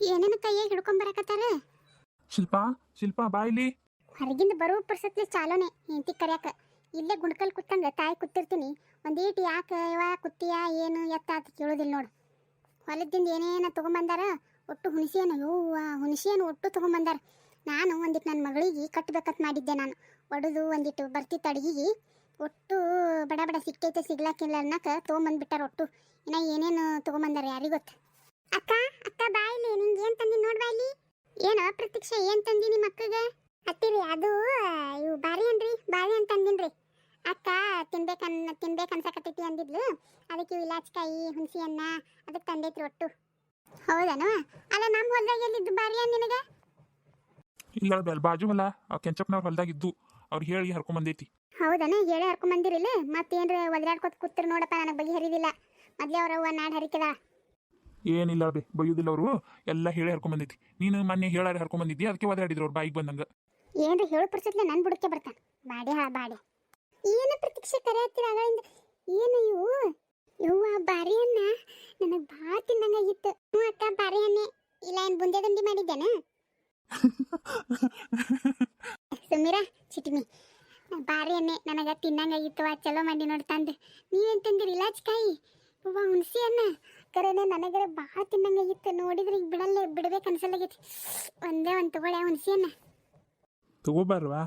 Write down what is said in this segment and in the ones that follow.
ಏನೇನ ಕೈಯಾಗ ಹಿಡ್ಕೊಂಡ್ ಬರಕತ್ತಾರ? ಶಿಲ್ಪಾ ಶಿಲ್ಪಾ ಬಾ ಇಲ್ಲಿ. ಹೊರಗಿಂದ ಬರುವ ಪರ್ಸತ್ಲಿ ಚಾಲೋನೆ ಹೆಂಡತಿ ಕರ್ಯಾಕ. ಇಲ್ಲೇ ಗುಂಡ್ಕಲ್ ಕುತ್ತಂಗ ತಾಯಿ ಕೂತಿರ್ತೀನಿ. ಒಂದೀಟ್ ಯಾಕೆ ಯವ ಕುತ್ತಿಯ ಏನು ಎತ್ತ ಅಂತ ಕೇಳೋದಿಲ್ಲ ನೋಡು. ಹೊಲದಿಂದ ಏನೇನ ತಗೊಂಬಂದಾರ ಒಟ್ಟು ಹುಣಸಿಯನ್ನು ಯವ್ವ ಹುಣಸಿಯನ್ನು ಒಟ್ಟು ತಗೊಂಬಂದಾರ. ನಾನು ಒಂದಿಟ್ಟು ನನ್ನ ಮಗಳಿಗೆ ಕಟ್ಬೇಕಂತ ಮಾಡಿದ್ದೆ ನಾನು. ಒಡೆದು ಒಂದಿಟ್ಟು ಬರ್ತಿತ್ತು ಅಡುಗೆಗೆ ಒಟ್ಟು ಬಡ ಬಡ ಸಿಕ್ಕೈತೆ ಸಿಗ್ಲಾಕಿಲ್ಲ ಅನ್ನಕ ತೊಗೊಂಬಂದ್ಬಿಟ್ಟಾರ ಒಟ್ಟು. ಇನ್ನ ಏನೇನು ತೊಗೊಂಬಂದಾರ ಯಾರಿಗ್ ಅಕ್ಕ ಅಕ್ಕ ಇಲ್ಲಿ ನಿಂಗೆ ಏನು ತಂದಿ ನೋಡ್ಬಾ ಇಲ್ಲಿ. ಏನೋ ಪ್ರತೀಕ್ಷೆ ಏನು ತಂದಿ ನಿಮ್ಮ ಅಕ್ಕಗೆ? ಅತ್ತಿರಿ ಅದು ಇವು ಬಾರಿ ಅನ್ರಿ ಬಾರಿ ಅಂತ ಅಂದಿನ್ರಿ ಅಕ್ಕ ತಿನ್ಬೇಕನ್ ತಿನ್ಬೇಕು ಅನ್ಸಕತ್ತೈತಿ ಅಂದಿದ್ಲು. ಅದಕ್ಕೆ ಇವು ಇಲಾಚ್ಕಾಯಿ ಹುಣಸಿ ಅನ್ನ ಅದಕ್ಕೆ ತಂದೈತ್ರಿ ಒಟ್ಟು. ಹೌದನು? ಅಲ್ಲ ನಮ್ಮ ಹೊಲ್ದಾಗ ಎಲ್ಲಿದ್ದು ಬಾರಿ ಅನ್ ನಿನಗೆ? ಇಲ್ಲ ಬೆಲ್ ಬಾಜು ಹೊಲ ಕೆಂಚಪ್ಪನವ್ರ ಹೊಲ್ದಾಗ ಇದ್ದು ಅವ್ರು ಹೇಳಿ ಹರ್ಕೊಂಬಂದೈತಿ ಹೌದನ? ಹೇಳಿ ಹರ್ಕೊಂಡ್ ಬಂದಿರಿಲ್ಲ? ಮತ್ತೇನ್ರ ಒದ್ರಾಡ್ಕೊತ ಕೂತ್ರು ನೋಡಪ್ಪ ನನಗೆ ಬಗೆ ಹರಿದಿಲ್ಲ. ಮೊದ್ಲೇ ಅವ್ರ ಅವ್ವ ನಾಡ್ ಹರಿಕದ ಏನಿಲ್ಲ ಬೇ ಬೈಯುದಿಲ್ಲ ಅವರು. ಎಲ್ಲ ಹೇಳಿ ಹರ್ಕೊಂಬಂದೈತಿ ನೀನು ಮೊನ್ನೆ ಹೇಳಾರೆ ಹರ್ಕೊಂಬಂದಿದ್ದಿ ಅದಕ್ಕೆ ಒದಾಡಿದ್ರು ಅವ್ರು ಬಾಯಿಗೆ ಬಂದಂಗ. ಏನ್ರಿ ಹೇಳು ಪರ್ಸತ್ಲೆ, ನನ್ ಬುಡಕ್ಕೆ ಬರ್ತಾನ ಬಾಡಿ ಹಾ, ಬಾಡೆ. ಏನು ಪ್ರತೀಕ್ಷೆ ಕರೆ ಹತ್ತಿರ ಆಗಳಿಂದ ಏನು ಇವು? ಇವ್ವ ಬಾರಿ ಅನ್ನ ನನಗೆ ಭಾಳ ತಿನ್ನಂಗಾಗಿತ್ತು ಹ್ಞೂ ಅಕ್ಕ ಬಾರಿ ಅನ್ನೆ ಇಲ್ಲ, ಏನು ಬುಂದೆ ದಂಡಿ ಮಾಡಿದ್ದೇನ? ಸುಮೀರ, ಚಿಟಿಮಿ ಬಾರಿ ನನಗೆ ತಿನ್ನಂಗಾಗಿತ್ತು ವಾ, ಚಲೋ ಮಾಡಿ ನೋಡ್ತಂದು ನೀವೇನು ತಂದಿರಿ ಇಲಾಚ್ಕಾಯಿ ಹೂವ ಹುಣಸಿ ಅನ್ನ? ಕರೆನೆ ನನಗರೆ ಭಾಳ ತಿನ್ನಂಗಾಗಿತ್ತು ನೋಡಿದ್ರೆ ಈಗ ಬಿಡಲ್ಲ ಬಿಡಬೇಕು ಅನ್ಸಲ್ಲಾಗೈತಿ. ಒಂದೇ ಒಂದು ತಗೊಳ್ಳೆ ಹುಣಸಿ ಅನ್ನ ತಗೋಬಾರ್ವಾ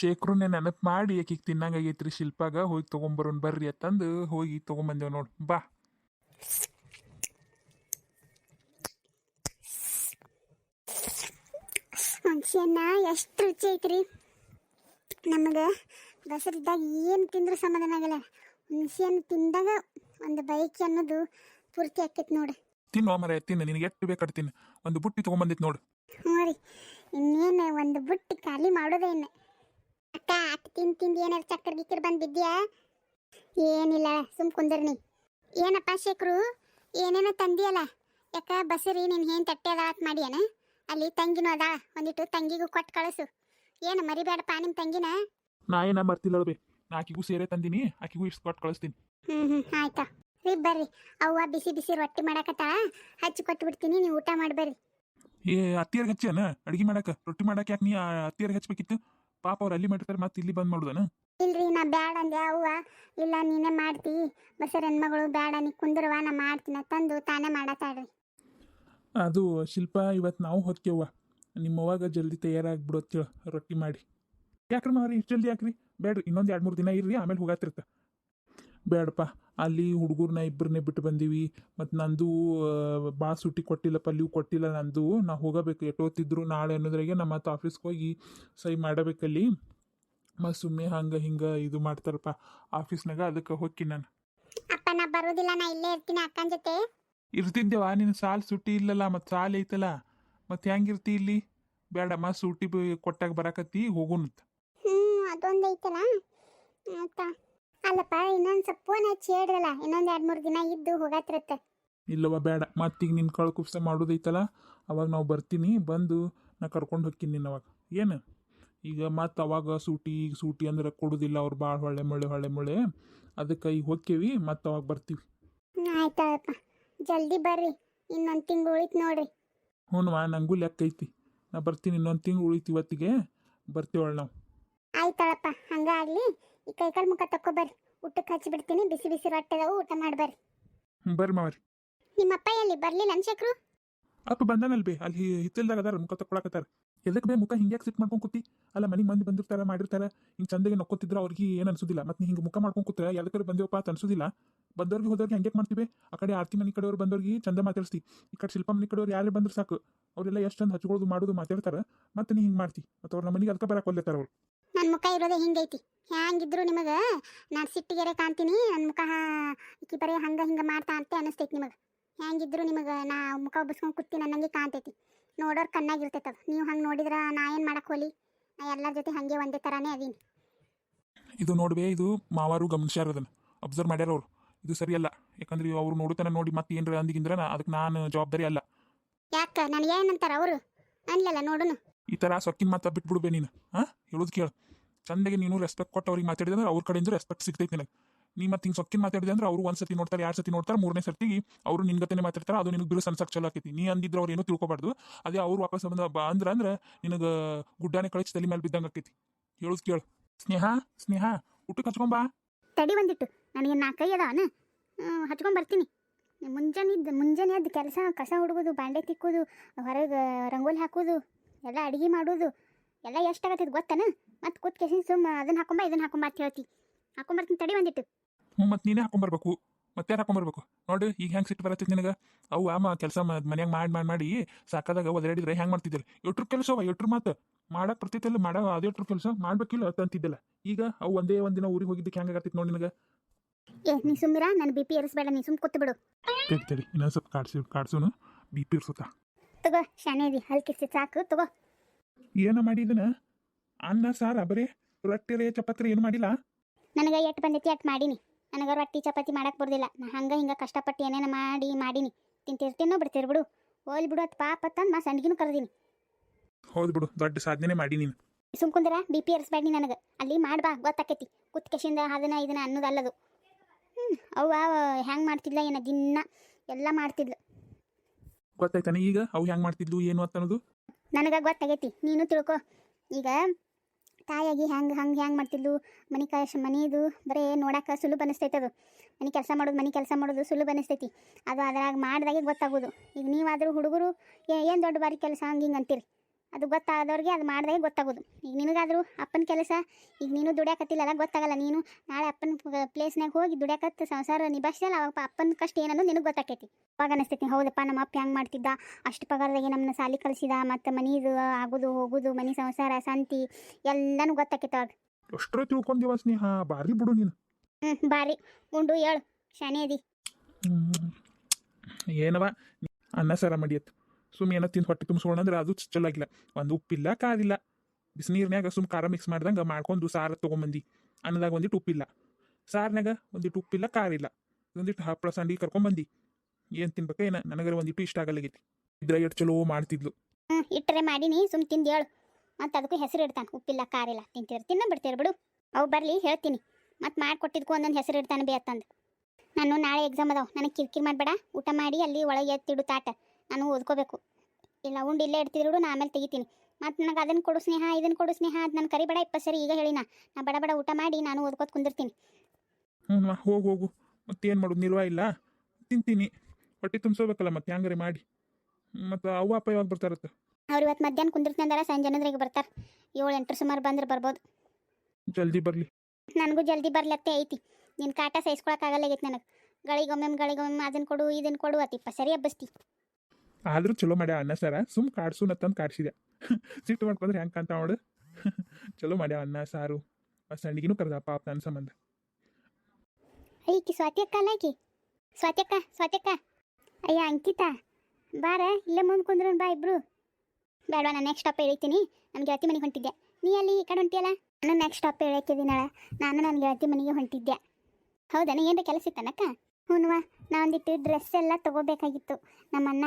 ಶೇಖರನ್ನೇ ನೆನಪು ಮಾಡಿ ಆಕಿಗೆ ತಿನ್ನಂಗಾಗೈತ್ರಿ ಶಿಲ್ಪಾಗ. ಹೋಗಿ ತೊಗೊಂಬರೋನ್ ಬರ್ರಿ ಅಂತಂದು ಹೋಗಿ ತೊಗೊಂಬಂದೇವು ನೋಡು. ಬಾ. ಹುಣ್ಸೆಹಣ್ಣ ಎಷ್ಟು ರುಚಿ ಐತ್ರಿ. ನಮಗೆ ದಸರಿದ್ದಾಗ ಏನು ತಿಂದ್ರು ಸಮಾಧಾನ ಆಗಲ್ಲ. ಹುಣಸೆಹಣ್ಣು ತಿಂದಾಗ ಒಂದು ಬೈಕಿ ಅನ್ನೋದು ಪೂರ್ತಿ ಆಕೈತಿ ನೋಡಿ. ತಿನ್ನು ಮರ ತಿನ್ನು ನಿನಗೆ ಎಷ್ಟು ಬೇಕು ತಿನ್ನು. ಒಂದು ಬುಟ್ಟಿ ತೊಗೊಂಬಂದಿತ್ತು ನೋಡು. ಹ್ಞೂ ರೀ ಇನ್ನೇನು ಒಂದು ಬುಟ್ಟಿ ಖಾಲಿ ಮಾಡೋದೇ ಇನ್ನು. ಅಕ್ಕ ಅಕ್ಕ ತಿಂದು ತಿಂದು ಏನಾರು ಚಕ್ಕರ್ ಗಿಕ್ಕರ್ ಬಂದಿದ್ಯಾ? ಏನಿಲ್ಲ ಸುಮ್ ಕುಂದರ್ನಿ ಏನಪ್ಪ ಶೇಖರು ಏನೇನೋ ತಂದಿಯಲ್ಲ? ಯಾಕ ಬಸರಿ ನೀನು ಏನು ತಟ್ಟೆ ಅದ ಅಂತ ಮಾಡ್ಯಾನ? ಅಲ್ಲಿ ತಂಗಿನೂ ಅದ ಒಂದಿಟ್ಟು ತಂಗಿಗೂ ಕೊಟ್ಟು ಕಳಿಸು. ಏನು ಮರಿಬೇಡಪ್ಪ ನಿಮ್ಮ ತಂಗಿನ? ನಾ ಏನ ಮರ್ತಿಲ್ಲ ಬೇ ನಾ ಆಕಿಗೂ ಸೇರೆ ತಂದಿನಿ ಆಕಿಗೂ ಇಷ್ಟು ಕೊಟ್ಟು ಕಳಿಸ್ತೀನಿ. ಹ್ಞೂ ಹ್ಞೂ ಆಯ್ತಾ. ಬರ್ರಿ. ಅವ್ವ ಬಿಸಿ ಬಿಸಿ ರೊಟ್ಟಿ ಮಾಡಾಕತ್ತ? ಹಚ್ಚಿ ಕೊಟ್ಟು ಬಿಡ್ತೀನಿ ನೀವು ಊಟ ಮಾಡ್ಬರ್ರಿ ಏ ಅತ್ತಿಯರ್ಗೆ ಹಚ್ಚಿಯನ? ಅಡಿಗೆ ಮಾಡಾಕ ರೊಟ್ಟಿ ಮಾಡಾಕ ಯಾಕೆ ನೀ ಅತ್ತಿಯರ್ಗೆ ಹಚ್ಬೇಕಿತ್ತು? ಪಾಪ ಅವ್ರು ಅಲ್ಲಿ ಮಾಡಿರ್ತಾರೆ ಮತ್ತೆ ಇಲ್ಲಿ ಬಂದ್ ಮಾಡುದನ? ಇಲ್ರಿ ನಾ ಬ್ಯಾಡ ಅಂದೆ ಅವ್ವ. ಇಲ್ಲ ನೀನೇ ಮಾಡ್ತಿ. ಬಸರ ಹೆಣ್ಮಗಳು ಬ್ಯಾಡ ನೀ ಕುಂದ್ರವ ನಾ ಮಾಡ್ತೀನಿ. ತಂದು ತಾನೇ ಮಾಡತ್ತಾಳ್ರಿ. ಅದು ಶಿಲ್ಪ ಇವತ್ತು ನಾವು ಹೊತ್ಕೆವ್ವ ನಿಮ್ಮವಾಗ ಜಲ್ದಿ ತಯಾರಾಗ್ಬಿಡು ಅಂತೇಳ ರೊಟ್ಟಿ ಮಾಡಿ. ಯಾಕ್ರಿ ಮಾರಿ ಇಷ್ಟು ಜಲ್ದಿ ಯಾಕ್ರಿ ಬೇಡ್ರಿ ಇನ್ನೊಂದು ಎರಡು ಮೂರು ದಿನ ಇರ್ರಿ ಆಮೇಲೆ ಹೋಗಾತಿರ್ತ ಬೇಡಪ್ಪ ಅಲ್ಲಿ ಹುಡುಗರ್ನ ಇಬ್ಬರನ್ನೇ ಬಿಟ್ಟು ಬಂದೀವಿ. ಮತ್ತು ನಂದು ಭಾಳ ಸುಟ್ಟಿ ಕೊಟ್ಟಿಲ್ಲಪ್ಪ ಲೀವ್ ಕೊಟ್ಟಿಲ್ಲ ನಂದು. ನಾ ಹೋಗಬೇಕು ಎಟ್ಟೋತಿದ್ರು ನಾಳೆ ಅನ್ನೋದ್ರಾಗೆ ನಮ್ಮ ಮತ್ತು ಆಫೀಸ್ಗೆ ಹೋಗಿ ಸಹಿ ಮಾಡಬೇಕಲ್ಲಿ ಮತ್ತು ಸುಮ್ಮನೆ ಹಂಗೆ ಹಿಂಗೆ ಇದು ಮಾಡ್ತಾರಪ್ಪ. ಆಫೀಸ್ನಾಗ ಅದಕ್ಕೆ ಹೋಗಿ ನಾನು. ಅಪ್ಪ ನಾ ಬರೋದಿಲ್ಲ ನಾ ಇಲ್ಲೇ ಇರ್ತೀನಿ ಅಕ್ಕನ ಜೊತೆ. ಇರ್ತಿದ್ದೇವ ನಿನ್ನ ಸಾಲ್ ಸುಟ್ಟಿ ಇಲ್ಲಲ್ಲ ಮತ್ತು ಸಾಲ್ ಐತಲ್ಲ. ಮತ್ತು ಹೆಂಗಿರ್ತಿ ಇಲ್ಲಿ? ಬೇಡಮ್ಮ ಸೂಟಿ ಬ- ಕೊಟ್ಟಾಗ ಬರಾಕತ್ತಿ ಹೋಗೋಣಂತ. ಹ್ಞೂ ಅದೊಂದು ಐತಲ್ಲ. ಆಯ್ತಾ? ಅಲ್ಲಪ್ಪ ಇನ್ನೊಂದು ಸ್ವಲ್ಪ ಫೋನ್ ಹಚ್ಚಿ ಹೇಳ್ರಲ್ಲ ಇನ್ನೊಂದು ಎರಡು ಮೂರು ದಿನ ಇದ್ದು ಹೋಗತ್ತಿರತ್ತೆ ಇಲ್ಲವ ಬೇಡ. ಮತ್ತೀಗ ನಿನ್ನ ಕಳ್ ಕುಪ್ಸ ಮಾಡೋದೈತಲ್ಲ ಅವಾಗ ನಾವು ಬರ್ತೀನಿ ಬಂದು ನಾ ಕರ್ಕೊಂಡು ಹೋಗ್ತೀನಿ ನಿನ್ನ ಅವಾಗ. ಏನು? ಈಗ ಮತ್ತು ಅವಾಗ ಸೂಟಿ ಈಗ ಸೂಟಿ ಅಂದ್ರೆ ಕೊಡೋದಿಲ್ಲ ಅವ್ರು ಭಾಳ ಹೊಳೆ ಮೊಳೆ ಹೊಳೆ ಮೊಳೆ ಅದಕ್ಕೆ ಈಗ ಹೋಕ್ಕೇವಿ ಮತ್ತು ಅವಾಗ ಬರ್ತೀವಿ. ಆಯ್ತಪ್ಪ. ಜಲ್ದಿ ಬರ್ರಿ ಇನ್ನೊಂದು ತಿಂಗಳು ಉಳಿತು ನೋಡ್ರಿ. ಹ್ಞೂ ನಂಗೂ ಲೆಕ್ಕ ಐತಿ. ನಾ ಬರ್ತೀನಿ ಇನ್ನೊಂದು ತಿಂಗಳು ಉಳಿತು ಇವತ್ತಿಗೆ. ಬರ್ತೀವಳ ನಾವು. ಆಯ್ತಳಪ್ಪ ಹಂಗಾಗ್ಲಿ. ಈ ಕೈಕಾಲು ಮುಖ ತಕೊ ಬರ್ರಿ ಊಟಕ್ಕೆ ಹಚ್ಚಿ ಬಿಡ್ತೀನಿ. ಬಿಸಿ ಬಿಸಿ ರೊಟ್ಟೆ ಅದಾವು ಊಟ ಮಾಡಿ ಬರ್ರಿ ಮಾವರಿ. ನಿಮ್ಮಪ್ಪ ಎಲ್ಲಿ? ಬರ್ಲಿಲ್ಲ ಅನ್ಶಕ್ರು? ಅಪ್ಪ ಬಂದಾನಲ್ ಬೇ. ಅಲ್ಲಿ ಹಿತ್ತಿಲ್ದಾಗ ಅದಾರ ಮುಖ ತಕೊಳಕತ್ತಾರ ಎದಕ್ಕೆ ಬೇ ಮುಖ ಹಿಂಗ್ಯಾಕ್ ಸಿಟ್ ಮಾಡ್ಕೊಂಡು ಕೂತಿ ಅಲ್ಲ ಮನೆಗೆ ಮಂದಿ ಬಂದಿರ್ತಾರ ಮಾಡಿರ್ತಾರ. ಹಿಂಗೆ ಚಂದಗೆ ನಕ್ಕೋತಿದ್ರು ಅವ್ರಿಗೆ ಏನು ಅನ್ಸುದಿಲ್ಲ. ಮತ್ತೆ ಹಿಂಗೆ ಮುಖ ಮಾಡ್ಕೊಂಡು ಕೂತ್ರೆ ಯಾವ್ದಕ್ಕಾರ ಬಂದೇವಪ್ಪ ಅಂತ ಅನ್ಸುದಿಲ್ಲ. ಬಂದವ್ರಿಗೆ ಹೋದವ್ರಿಗೆ ಹಂಗೆ ಮಾಡ್ತೀವಿ ಆ ಕಡೆ ಆರ್ತಿ ಮನೆ ಕಡೆಯವ್ರು ಬಂದವ್ರಿಗೆ ಚಂದ ಮಾತಾಡ್ಸ್ತಿ. ಈ ಕಡೆ ಶಿಲ್ಪ ಮನೆ ಕಡೆಯವ್ರು ಯಾರೇ ಬಂದ್ರು ಸಾಕು. ಅವರೆಲ್ಲ ಎಷ್ಟು ಚಂದ ಹಚ್ಕೊಳ್ಳೋದು ಮಾಡೋದು ಮಾತಾಡ್ತಾರ. ಮತ್ತೆ ನೀ ಹಿಂಗೆ ಮಾಡ್ತಿ. ಮತ್ತು ಅವ್ರ ಮನೆಗೆ ಅದಕ್ಕೆ ಬರಕ್ಕೆ ಒಲ್ಲೆತ್ತಾರ ಅವ್ರು. ನನ್ನ ಮುಖ ಇರೋದೇ ಹಿಂಗೈತಿ. ಹ್ಯಾಂಗಿದ್ರು ನಿಮಗೆ? ನಾನು ಸಿಟ್ಟಿಗೆರೆ ಕಾಣ್ತೀನಿ ನನ್ನ ಮುಖ ಈಕಿ ಬರೀ ಹಂಗೆ ಹಿಂಗೆ ಮಾಡ್ತಾ ಅಂತ ಅನಿಸ್ತೈತಿ ನಿಮಗೆ. ಹ್ಯಾಂಗಿದ್ರು ನಿಮಗೆ? ನಾ ಮುಖ ಉಬ್ಬಿಸ್ಕೊಂಡು ಕೂತಿ ನನಗೆ ಕಾಣ್ತೈತಿ. ನೋಡೋರು ಕಣ್ಣಾಗಿರ್ತೈತೆ ಅದು ನೀವು ಹಂಗೆ ನೋಡಿದ್ರೆ ನಾ ಏನು ಮಾಡಕ್ಕೆ ಹೋಲಿ? ನಾ ಎಲ್ಲರ ಜೊತೆ ಹಾಗೆ ಒಂದೇ ಥರನೇ ಅದೀನಿ. ಇದು ನೋಡ್ಬೇ ಇದು ಮಾವಾರು ಗಮನಿಸ್ಯಾರ ಅದನ್ನು. ಅಬ್ಸರ್ವ್ ಮಾಡ್ಯಾರ ಅವರು. ಇದು ಸರಿಯಲ್ಲ ಯಾಕಂದ್ರೆ ಅವ್ರು ನೋಡುತ್ತಾನೆ ನೋಡಿ ಮತ್ತೆ ಏನ್ರ ಅಂದಿಗಿಂದ್ರ ಅದಕ್ಕೆ ನಾನು ಜವಾಬ್ದಾರಿ ಅಲ್ಲ. ಯಾಕೆ? ನನಗೆ ಏನಂತಾರ ಅವರು? ಅನ್ಲಲ್ಲ ನೋಡುನು. ಈ ಥರ ಸೊಕ್ಕಿನ ಮಾತಾ ಬಿಟ್ಬಿಡ್ಬೇ ನೀನು. ಹಾಂ? ಹೇಳೋದು ಕೇಳು. ಚಂದಾಗಿ ನೀನು ರೆಸ್ಪೆಕ್ಟ್ ಕೊಟ್ಟು ಅವ್ರಿಗೆ ಮಾತಾಡಿದ್ರೆ ಅವ್ರ ಕಡೆಯಿಂದ ರೆಸ್ಪೆಕ್ಟ್ ಸಿಗ್ತೈತಿ ನಿನಗೆ. ನೀ ಮತ್ತೆ ಹಿಂಗೆ ಸೊಕ್ಕಿನ ಮಾತಾಡಿದೆ ಅಂದ್ರೆ ಅವರು ಒಂದು ಸತಿ ನೋಡ್ತಾರೆ, ಎರಡು ಸತಿ ನೋಡ್ತಾರೆ, ಮೂರನೇ ಸರ್ತಿಗೆ ಅವರು ನಿನ್ ಗತೆನೆ ಮಾತಾಡ್ತಾರೆ, ಅದು ನಿನಗೆ ಬಿರು ಸನ್ಸಕ್ ಚಲೋ ಆಕೈತಿ. ನೀ ಅಂದಿದ್ರೆ ಅವ್ರು ಏನೂ ತಿಳ್ಕೊಬಾರ್ದು. ಅದೇ ಅವ್ರು ವಾಪಸ್ ಬಂದ ಅಂದ್ರೆ ಅಂದ್ರೆ ನಿನಗೆ ಗುಡ್ಡಾನೆ ಕಳಿಸಿ ತಲೆ ಮೇಲೆ ಬಿದ್ದಂಗೆ ಆಕೈತಿ. ಹೇಳುದು ಕೇಳು. ಸ್ನೇಹ ಸ್ನೇಹ ಊಟಕ್ಕೆ ಹಚ್ಕೊಂಬಾ ತಡಿ ಬಂದಿಟ್ಟು ನನಗೆ ನಾಲ್ಕೈ ಅದಾವನ? ಹಚ್ಕೊಂಡ್ ಬರ್ತೀನಿ. ಮುಂಜಾನೆ ಇದ್ದ, ಮುಂಜಾನೆ ಎದ್ದು ಕೆಲಸ, ಕಸ ಹುಡುಗೋದು, ಬಾಂಡೆ ತಿಕ್ಕೋದು, ಹೊರಗೆ, ರಂಗೋಲಿ ಹಾಕೋದು, ಎಲ್ಲ ಅಡುಗೆ ಮಾಡೋದು. ಎಲ್ಲ ಎಷ್ಟಾಗತ್ತದ ಗೊತ್ತನ? ಮತ್ತೆ ಕೂತ್ ಕೇಸಿನ ಸುಮ್ಮ ಅದನ್ನ ಹಾಕೊಂಬ ಇದನ್ನ ಹಾಕೊಂಬ ಅಂತ ಹೇಳ್ತಿ. ಹಾಕೊಂಬರ್ತೀನಿ ತಡಿ ಬಂದಿತ್ತು ಹ್ಞೂ ಮತ್ತೆ ನೀನೇ ಹಾಕೊಂಬರ್ಬೇಕು. ಮತ್ತೆ ಯಾರು ಹಾಕೊಂಬರ್ಬೇಕು? ನೋಡಿ ಈಗ ಹೆಂಗೆ ಸಿಟ್ಟು ಬರತ್ತೈತಿ ನಿನಗೆ? ಅವು ಆಮ ಕೆಲಸ ಮನ್ಯಾಗ ಮಾಡಿ ಮಾಡಿ ಮಾಡಿ ಸಾಕಾದಾಗ ಒದರಾಡಿದ್ರೆ ಹೆಂಗೆ ಮಾಡ್ತಿದ್ದಿಲ್ಲ ಎಟ್ರ ಕೆಲಸವ ಎಟ್ರ ಮಾತು? ಮಾಡಕ್ಕೆ ಬರ್ತಿತ್ತಲ್ಲ ಮಾಡೋ ಅದೇ ಎಟ್ರ ಕೆಲಸ? ಮಾಡ್ಬೇಕಿಲ್ಲ ಅಂತಿದ್ದಿಲ್ಲ. ಈಗ ಅವು ಒಂದೇ ಒಂದಿನ ಊರಿಗೆ ಹೋಗಿದ್ದಕ್ಕೆ ಹೆಂಗೆ ಆಗತ್ತಿತ್ತು ನೋಡಿ ನಿನಗೆ? ಏ ನೀ ಸುಮ್ಮಿರ ನನ್ನ ಬಿ ಪಿ ಏರಿಸ್ಬೇಡ ನೀ ಸುಮ್ ಕೂತ್ಬಿಡು. ತಡಿ ತಡಿ ಇನ್ನೊಂದು ಸ್ವಲ್ಪ ಕಾಡ್ಸಿ ಕಾಡ್ಸೋನು. ಬಿ ಪಿ ಇರ್ಸುತ್ತಾ ತಗೋ ಶಾನೆ ಅದಿ ಹಲ್ಕಿಸಿ ಸಾಕು ತಗೋ. ಏನ ಮಾಡಿದನ ಅನ್ನ ಸಾರ ಬರೀ ರೊಟ್ಟಿ ರೇ ಚಪಾತಿ ಏನು ಮಾಡಿಲ್ಲ? ನನಗೆ ಎಟ್ ಬಂದೈತಿ ಅಟ್ ಮಾಡೀನಿ. ನನಗೆ ರೊಟ್ಟಿ ಚಪಾತಿ ಮಾಡಕ್ಕೆ ಬರ್ದಿಲ್ಲ. ನಾ ಹಂಗೆ ಹಿಂಗೆ ಕಷ್ಟಪಟ್ಟು ಏನೇನು ಮಾಡಿ ಮಾಡೀನಿ. ತಿಂತಿರ್ತೀನೋ ಬಿಡ್ತೀರಿ ಬಿಡು. ಹೋಲ್ ಬಿಡು ಅತ್ ಪಾಪ ತಂದು ಮಾ ಸಂಡಿಗೆನೂ ಕರ್ದೀನಿ. ಹೌದು ಬಿಡು ದೊಡ್ಡ ಸಾಧನೆ ಮಾಡಿ ನೀನು. ಸುಮ್ ಕುಂದ್ರ ಬಿ ಪಿ ಏರಿಸ್ಬೇಡಿ ನನಗೆ. ಅಲ್ಲಿ ಮಾಡ್ಬಾ ಗೊತ್ತಾಕೈತಿ. ಕುತ್ಕೇಶಿಂದ ಅದನ್ನ ಇದನ್ನ ಅನ್ನೋದಲ್ಲದು ಹ್ಞೂ ಅವ್ವ ಹೆಂಗೆ ಮಾಡ್ತಿದ್ಲ ಏನ ದಿನ ಎಲ್ಲ ಮಾಡ್ತಿದ್ಲು. ಗೊತ್ತಾಯ್ತಾನೆ ಈಗ? ಅವು ಹೆಂಗೆ ಮಾಡ್ತಿದ್ಲು ಏನು ಅಂತ ಅನ್ನೋದು? ನನಗೆ ಗೊತ್ತಾಗೈತಿ ನೀನು ತಿಳ್ಕೊ. ಈಗ ತಾಯಾಗಿ ಹೆಂಗೆ ಹಂಗೆ ಹೆಂಗೆ ಮಾಡ್ತಿದ್ಲು? ಮನೆ ಕಶ ಮನೆಯದು ಬರೀ ನೋಡಕ್ಕೆ ಸುಲಭ ಅನಿಸ್ತೈತೆ ಅದು. ಮನೆ ಕೆಲಸ ಮಾಡೋದು, ಮನೆ ಕೆಲಸ ಮಾಡೋದು ಸುಲಭ ಅನಿಸ್ತೈತಿ. ಅದು ಅದ್ರಾಗ ಮಾಡಿದಾಗೆ ಗೊತ್ತಾಗೋದು. ಈಗ ನೀವಾದರೂ ಹುಡುಗರು ಏನು ದೊಡ್ಡ ಬಾರಿ ಕೆಲಸ ಹಂಗೆ ಹಿಂಗೆ ಅಂತೀರಿ? ಅದು ಗೊತ್ತಾದವ್ರಿಗೆ ಅದು ಮಾಡಿದಾಗೆ ಗೊತ್ತಾಗೋದು. ಈಗ ನಿನಗಾದರೂ ಅಪ್ಪನ ಕೆಲಸ ಈಗ ನೀನು ದುಡ್ಯಾಕತ್ತಿಲ್ಲಲ್ಲ ಗೊತ್ತಾಗಲ್ಲ ನೀನು. ನಾಳೆ ಅಪ್ಪನ ಪ್ಲೇಸ್ನಾಗ ಹೋಗಿ ದುಡ್ಯಾಕತ್ತ ಸಂಸಾರ ನಿಭಾಯಿಸಲ್ಲ ಅವಪ್ಪ ಅಪ್ಪನ ಕಷ್ಟ ಏನನ್ನೋದು ನಿನಗೆ ಗೊತ್ತಾಕೈತಿ. ಅವಾಗ ಅನಿಸ್ತೈತಿ ಹೌದಪ್ಪ ನಮ್ಮ ಅಪ್ಪ ಹೆಂಗೆ ಮಾಡ್ತಿದ್ದ? ಅಷ್ಟು ಪಗಾರದಾಗೆ ನಮ್ಮನ್ನ ಸಾಲಿ ಕಲಿಸಿದ ಮತ್ತು ಮನೀದು ಆಗೋದು ಹೋಗೋದು ಮನೆ ಸಂಸಾರ ಸಂತಿ ಎಲ್ಲನೂ ಗೊತ್ತಾಕೈತೆ ಅವಾಗ. ಅಷ್ಟರ ತಿಳ್ಕೊಂಡಿವ ಸ್ನೇಹ ಬಾರಿ ಬಿಡು ನೀನು. ಹ್ಞೂ ಬಾರಿ ಉಂಡು ಹೇಳು ಶಾನೆ ಅದಿ. ಏನವ? ಅನ್ನ ಸಾರ ಮಡಿಯತ್ತು ಸುಮ್ ಏನೋ ತಿಂದು ಹೊಟ್ಟೆ ತುಂಬಿಸ್ಕೊಂಡು ಅಂದ್ರೆ ಅದು ಚಲೋ ಆಗಿಲ್ಲ. ಒಂದು ಉಪ್ಪಿಲ್ಲ, ಕಾದಿಲ್ಲ. ಬಿಸಿನೀರ್ನಾಗ ಸುಮ್ ಖಾರ ಮಿಕ್ಸ್ ಮಾಡ್ದಂಗೆ ಮಾಡ್ಕೊಂಡು ಸಾರ ತೊಗೊಂಬಂದು. ಅನ್ನದಾಗ ಒಂದಿಟ್ಟು ಉಪ್ಪಿಲ್ಲ. ಸಾರ್ನಾಗ ಒಂದಿಟ್ಟು ಉಪ್ಪಿಲ್ಲ ಕಾರಿಲ್ಲ ಒಂದಿಟ್ಟು ಹಪ್ಪಳ ಸಂಡಿ ಕರ್ಕೊಂಬಂದು. ಏನು ತಿನ್ಬೇಕ ಏನ? ನನಗರ ಒಂದಿಟ್ಟು ಇಷ್ಟ ಆಗಲ್ಲಾಗೈತಿ. ಇದ್ರ ಎಷ್ಟು ಚಲೋ ಮಾಡ್ತಿದ್ಲು. ಹ್ಞೂ ಇಟ್ಟರೆ ಮಾಡೀನಿ, ಸುಮ್ ತಿಂದು ಹೇಳು. ಮತ್ತು ಅದಕ್ಕೂ ಹೆಸರು ಇಡ್ತಾನೆ. ಉಪ್ಪಿಲ್ಲ ಕಾರಿಲ್ಲ ತಿನ್ನ ಬಿಡ್ತೀರ ಬಿಡು. ಅವು ಬರಲಿ, ಹೇಳ್ತೀನಿ. ಮತ್ತು ಮಾಡಿಕೊಟ್ಟಿದ್ಕು ಒಂದೊಂದು ಹೆಸರು ಇಡ್ತಾನೆ ಬೇ ಅಂತಂದು ನಾನು ನಾಳೆ ಎಕ್ಸಾಮ್ ಅದಾವ. ನನಗೆ ಕಿರಿಕಿರಿ ಮಾಡಬೇಡ. ಊಟ ಮಾಡಿ ಅಲ್ಲಿ ಒಳಗೆ ಎತ್ತಿಡು ತಾಟ. ನಾನು ಓದ್ಕೋಬೇಕು. ಇಲ್ಲ ಉಂಡು ಇಲ್ಲೇ ಇಡ್ತಿದ್ರು ನಾ ಆಮೇಲೆ ತೆಗಿತೀನಿ. ಮತ್ತು ನನಗೆ ಅದನ್ನು ಕೊಡು ಸ್ನೇಹ ಇದನ್ನು ಕೊಡು ಸ್ನೇಹ ಅದು ನಾನು ಕರಿಬೇಡ ಇಪ್ಪ ಸರಿ ಈಗ ಹೇಳಿನ. ನಾ ಬಡ ಬಡ ಊಟ ಮಾಡಿ ನಾನು ಓದ್ಕೋತ ಕುಂದಿರ್ತೀನಿ. ಹ್ಞೂ ಹೋಗು ಹೋಗು. ಮತ್ತೇನು ಮಾಡೋದು ನಿಲ್ವ ಇಲ್ಲ? ತಿಂತೀನಿ. ಹೊಟ್ಟೆ ತುಂಬಿಸೋಬೇಕಲ್ಲ ಮತ್ತೆ ಹಂಗಾರೆ ಮಾಡಿ. ಮತ್ತು ಅವ್ವ ಅಪ್ಪ ಯಾವಾಗ ಬರ್ತಾರತ್ತ ಅವ್ರು ಇವತ್ತು ಮಧ್ಯಾಹ್ನ ಕುಂದಿರ್ತೀನಿ ಅಂದ್ರೆ ಸಂಜೆ ಅನ್ನೋದ್ರಿಗೆ ಬರ್ತಾರೆ. ಏಳು ಎಂಟು ಸುಮಾರು ಬಂದ್ರೆ ಬರ್ಬೋದು. ಜಲ್ದಿ ಬರಲಿ. ನನಗೂ ಜಲ್ದಿ ಬರ್ಲತ್ತೆ ಐತಿ. ನಿನ್ನ ಕಾಟ ಸಹಿಸ್ಕೊಳಕ್ಕಾಗಲ್ಲ ಆಗೈತಿ ನನಗೆ. ಗಳಿಗೊಮ್ಮೆ ಗಳಿಗೊಮ್ಮೆ ಅದನ್ನು ಕೊಡು ಇದನ್ನು ಕೊಡು ಅತಿಪ್ಪ ಸರಿ ಹಬ್ಬಸ್ತಿ ಆದ್ರೂ ಚಲೋ ಮಾಡ್ಯಾವ ಅನ್ನ ಸಾರ ಸುಮ್ ಕಾಡ್ಸು ನತ್ತಂದು ಕಾಡ್ಸಿದೆ ಸಿಟ್ಟು ಮಾಡ್ಕೊಂಡ್ರೆ ಹೆಂಗೆ ಕಾಂತ ನೋಡು? ಚಲೋ ಮಾಡ್ಯಾವ ಅನ್ನ ಸಾರು ಸಂಡಿಗೆನೂ ಕರೆದ ಪಾಪ ನನ್ನ ಸಂಬಂಧ. ಐಕಿ ಸ್ವಾತ್ಯಕ್ಕ ಅಲ್ಲ ಆಕಿ ಸ್ವಾತ್ಯಕ್ಕ ಸ್ವಾತ್ಯಕ್ಕ. ಅಯ್ಯ ಅಂಕಿತಾ, ಬಾರ, ಇಲ್ಲೇ ಮುಂದೆ ಕುಂದ್ರ ಬಾ ಇಬ್ರು. ಬೇಡವಾ ನಾನು ನೆಕ್ಸ್ಟ್ ಸ್ಟಾಪ್ ಹೇಳ್ತೀನಿ ನನ್ನ ಗೆಳತಿ ಮನೆಗೆ ಹೊಂಟಿದ್ದೆ ನೀ ಅಲ್ಲಿ ಈ ಕಡೆ ಹೊಂಟಿಯಲ್ಲ? ನಾನು ನೆಕ್ಸ್ಟ್ ಸ್ಟಾಪ್ ಹೇಳಕ್ಕಿದ್ದೀನಳ ನಾನು ನನ್ನ ಗೆಳತಿ ಮನೆಗೆ ಹೊಂಟಿದ್ದೆ ಹೌದಾ ಏನು ಕೆಲಸ ಇತ್ತನಕ್ಕ? ಹ್ಞೂನ್ವ. ನಾ ಒಂದಿಟ್ಟು ಡ್ರೆಸ್ ಎಲ್ಲ ತೊಗೋಬೇಕಾಗಿತ್ತು. ನಮ್ಮನ್ನ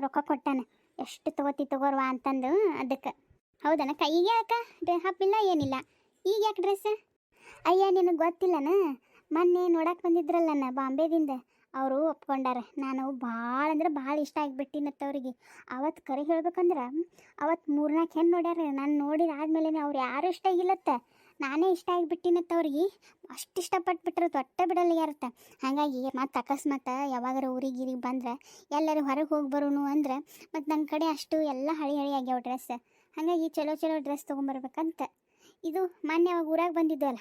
ರೊಕ್ಕ ಕೊಟ್ಟಾನ. ಎಷ್ಟು ತೊಗೋತಿ ತೊಗೋರ್ವಾ ಅಂತಂದು ಅದಕ್ಕೆ ಹೌದನ, ಕೈಗೆ ಯಾಕ? ಹಾಪಿಲ್ಲ ಏನಿಲ್ಲ. ಈಗ ಯಾಕೆ ಡ್ರೆಸ್ ಅಯ್ಯ, ನಿನಗೆ ಗೊತ್ತಿಲ್ಲನ? ಮೊನ್ನೆ ನೋಡಕ್ಕೆ ಬಂದಿದ್ರಲ್ಲ ನಾ ಬಾಂಬೆದಿಂದ. ಅವರು ಒಪ್ಕೊಂಡಾರ. ನಾನು ಭಾಳ ಅಂದ್ರೆ ಭಾಳ ಇಷ್ಟ ಆಗಿಬಿಟ್ಟಿನತ್ತ ಅವ್ರಿಗೆ. ಅವತ್ತು ಕರೆ ಹೇಳ್ಬೇಕಂದ್ರೆ ಅವತ್ತು ಮೂರ್ನಾಲ್ಕು ಹೆಣ್ಣು ನೋಡ್ಯಾರ. ನಾನು ನೋಡಿದ ಆದ್ಮೇಲೆ ಅವ್ರು ಯಾರು ಇಷ್ಟ ಆಗಿಲ್ಲತ್ತ. ನಾನೇ ಇಷ್ಟ ಆಗಿಬಿಟ್ಟಿನತ್ತ ಅವ್ರಿಗೆ. ಅಷ್ಟು ಇಷ್ಟಪಟ್ಬಿಟ್ರೆ ತೊಟ್ಟೆ ಬಿಡಲ್ಲ ಯಾರತ್ತ. ಹಾಗಾಗಿ ಮತ್ತು ಅಕಸ್ಮಾತ್ ಯಾವಾಗಾರ ಊರಿಗೆ ಇರಿಗೆ ಬಂದ್ರೆ ಎಲ್ಲರೂ ಹೊರಗೆ ಹೋಗಿ ಬರೋನು ಅಂದ್ರೆ ಮತ್ತು ನನ್ನ ಕಡೆ ಅಷ್ಟು ಎಲ್ಲ ಹಳಿ ಹಳಿ ಆಗ್ಯಾವ ಡ್ರೆಸ್. ಹಾಗಾಗಿ ಚಲೋ ಚಲೋ ಡ್ರೆಸ್ ತೊಗೊಂಬರ್ಬೇಕಂತ. ಇದು ಮೊನ್ನೆ ಅವಾಗ ಊರಾಗ ಬಂದಿದ್ದಲ್ಲ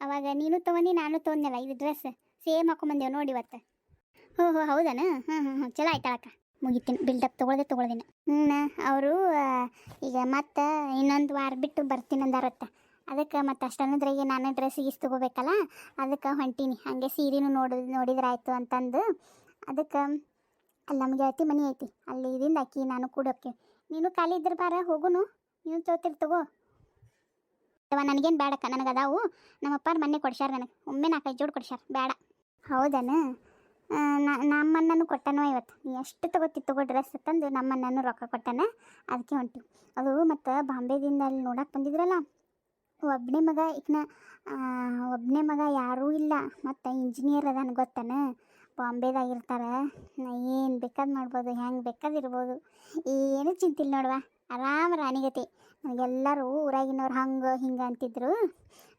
ಅವಾಗ ನೀನು ತೊಗೊಂಡು ನಾನು ತೊಗೊಂಡಲ್ಲ ಇದು ಡ್ರೆಸ್. ಸೇಮ್ ಹಾಕೊಂಬಂದೇವು ನೋಡಿ ಇವತ್ತು. ಹೋ ಹೋ, ಹೌದನ? ಹ್ಞೂ ಹ್ಞೂ ಹ್ಞೂ ಚಲೋ ಆಯ್ತಳಕ್ಕ ಮುಗಿತೀನಿ ಬಿಲ್ಡಪ್ ತೊಗೊಳ್ದೆ ತೊಗೊಳ್ದೀನಿ. ಹ್ಞೂ ಅವರು ಈಗ ಮತ್ತೆ ಇನ್ನೊಂದು ವಾರ ಬಿಟ್ಟು ಬರ್ತೀನಿ ಅಂದಾರತ್ತ ಅದಕ್ಕೆ ಮತ್ತು ಅಷ್ಟನ್ನದ್ರಾಗೆ ನಾನು ಡ್ರೆಸ್ ಗೀಸ್ ತೊಗೋಬೇಕಲ್ಲ, ಅದಕ್ಕೆ ಹೊಂಟೀನಿ. ಹಾಗೆ ಸೀರೆನೂ ನೋಡಿ ನೋಡಿದ್ರೆ ಆಯಿತು ಅಂತಂದು. ಅದಕ್ಕೆ ಅಲ್ಲಿ ನಮ್ಮ ಗೆಳತಿ ಮನೆ ಐತಿ. ಅಲ್ಲಿ ಇದರಿಂದ ಅಕ್ಕಿ ನಾನು ಕೂಡ ನೀನು ಖಾಲಿ ಇದ್ರೆ ಬಾರ ಹೋಗುನು. ನೀನು ತೋತಿರ್ ತಗೋ. ಅಥವಾ ನನಗೇನು ಬೇಡಕ್ಕ ನನಗೆ ಅದಾವು. ನಮ್ಮಪ್ಪ ಮೊನ್ನೆ ಕೊಡ್ಸ್ಯಾರ ನನಗೆ. ಒಮ್ಮೆ ನಾಲ್ಕೈದು ಜೋಡಿ ಕೊಡ್ಸ್ಯಾರ. ಬೇಡ ಹೌದನ? ನಮ್ಮನ್ನೂ ಕೊಟ್ಟನೋ ಇವತ್ತು. ನೀ ಎಷ್ಟು ತಗೋತಿ ತಗೋ ಡ್ರೆಸ್ ತಂದು ನಮ್ಮನ್ನೂ ರೊಕ್ಕ ಕೊಟ್ಟನ. ಅದಕ್ಕೆ ಹೊಂಟಿ ಅದು ಮತ್ತು ಬಾಂಬೆದಿಂದ ಅಲ್ಲಿ ನೋಡಕ್ಕೆ ಬಂದಿದ್ರಲ್ಲ ಒಬ್ಬನೇ ಮಗ ಈಗಿನ ಒಬ್ಬನೇ ಮಗ ಯಾರೂ ಇಲ್ಲ. ಮತ್ತು ಇಂಜಿನಿಯರ್ ಅದಾನ ಗೊತ್ತನ? ಬಾಂಬೆದಾಗ ಇರ್ತಾರೆ ಏನು ಬೇಕಾದ್ ಮಾಡ್ಬೋದು, ಹೆಂಗೆ ಬೇಕಾದ್ ಇರ್ಬೋದು. ಏನೂ ಚಿಂತಿಲ್ಲ ನೋಡುವ, ಆರಾಮ ರಾಣಿಗತಿ. ನನಗೆಲ್ಲರೂ ಊರಾಗಿನವ್ರು ಹಂಗೆ ಹಿಂಗೆ ಅಂತಿದ್ರು.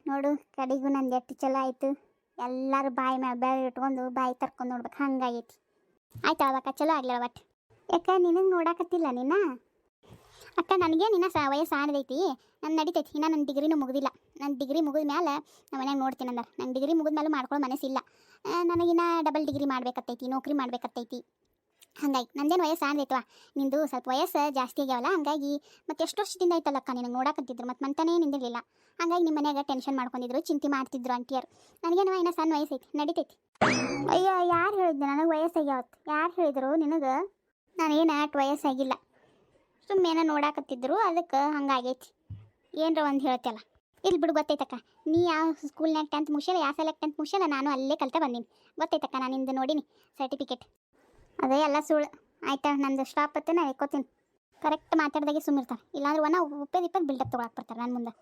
ನೋಡು, ಕಡೆಗೂ ನಂದು ಎಷ್ಟು ಚಲೋ ಆಯಿತು. ಎಲ್ಲರೂ ಬಾಯಿ ಮ್ಯಾಲ ಬೆಳೆ ಇಟ್ಕೊಂಡು ಬಾಯಿ ತರ್ಕೊಂಡು ನೋಡ್ಬೇಕು. ಹಂಗಾಗೈತಿ. ಆಯ್ತು ಅವಾಗ ಚಲೋ ಆಗ್ಲಿಲ್ಲ ಬಟ್ ಯಾಕೆ, ನಿನಗೆ ನೋಡಾಕತ್ತಿಲ್ಲ ನಿನ್ನ ಅಕ್ಕ ನನಗೆ ನಿನ್ನ ಸ ವಯಸ್ಸು ಆಡದೈತಿ ನಾನು ನಡಿತೈತಿ. ಇನ್ನ ನನ್ನ ಡಿಗ್ರಿನೂ ಮುಗಿದಿಲ್ಲ. ನನ್ನ ಡಿಗ್ರಿ ಮುಗಿದ ಮೇಲೆ ನಮ್ಮ ಮನ್ಯಾಗ ನೋಡ್ತೀನಿ ಅಂದ್ರೆ. ನನ್ನ ಡಿಗ್ರಿ ಮುಗಿದ ಮೇಲೆ ಮಾಡ್ಕೊಳ್ಳೋ ಮನಸ್ಸಿಲ್ಲ. ನನಗಿನ್ನ ಡಬಲ್ ಡಿಗ್ರಿ ಮಾಡ್ಬೇಕತ್ತೈತಿ, ನೌಕರಿ ಮಾಡ್ಬೇಕತ್ತೈತಿ. ಹಂಗಾಗಿ ನಂದೇನು ವಯಸ್ಸು ಆಡ್ದೈತವ ನಿಂದು ಸ್ವಲ್ಪ ವಯಸ್ಸು ಜಾಸ್ತಿ ಆಗ್ಯಾವಲ್ಲ, ಹಂಗಾಗಿ ಮತ್ತೆ ಎಷ್ಟು ವರ್ಷದಿಂದ ಐತಲ್ಲಕ್ಕ ನಿನಗೆ ನೋಡಕತ್ತಿದ್ರು? ಮತ್ತು ಮಂತಾನೇ ನಿಂದಿರಲಿಲ್ಲ. ಹಂಗಾಗಿ ನಿಮ್ಮ ಮನ್ಯಾಗ ಟೆನ್ಷನ್ ಮಾಡ್ಕೊಂಡಿದ್ರು, ಚಿಂತೆ ಮಾಡ್ತಿದ್ರು ಅಂಟಿಯರು ನನಗೇನು ಇನ್ನೂ ಸಣ್ಣ ವಯಸ್ಸೈತಿ, ನಡಿತೈತಿ. ಅಯ್ಯೋ, ಯಾರು ಹೇಳಿದ್ದೆ ನನಗೆ ವಯಸ್ಸಾಗ್ಯಾವತ್ತು ಯಾರು ಹೇಳಿದ್ರು ನಿನಗೆ? ನಾನೇನು ವಯಸ್ಸು ವಯಸ್ಸಾಗಿಲ್ಲ. ಸುಮ್ಮನೆ ನೋಡಾಕತ್ತಿದ್ರು, ಅದಕ್ಕೆ ಹಂಗಾಗೈತಿ. ಏನರ ಒಂದು ಹೇಳ್ತಲ್ಲ ಇಲ್ಲಿ ಬಿಡು, ಗೊತ್ತೈತಕ್ಕ. ನೀ ಯಾವ ಸ್ಕೂಲ್ನಾಗ ಟೆಂತ್ ಮುಗಿಸಲ್ಲ ಯಾವ ಸಲ ಟೆಂತ್ ಮುಗಿಸಲ್ಲ ನಾನು ಅಲ್ಲೇ ಕಲ್ತ ಬಂದೀನಿ. ಗೊತ್ತೈತಕ್ಕ, ನಾನು ನಿಂದು ನೋಡೀನಿ ಸರ್ಟಿಫಿಕೇಟ್ ಅದೇ ಎಲ್ಲ ಸುಳ್ಳು. ಆಯ್ತಾ, ನಂದು ಸ್ಟಾಪ್ ಅತ್ತೆ ನಾನು ಎಕ್ಕೋತೀನಿ ಕರೆಕ್ಟ್ ಮಾತಾಡ್ದಾಗೆ ಸುಮ್ಮಿರ್ತಾರೆ ಇಲ್ಲಾಂದ್ರೆ ಒನ ಉಪ್ಪೇದು ಇಪ್ಪತ್ತು ಬಿಲ್ಡಪ್ ತೊಗೊಳಕ್ಕೆ ಬರ್ತಾರೆ ನನ್ನ ಮುಂದೆ.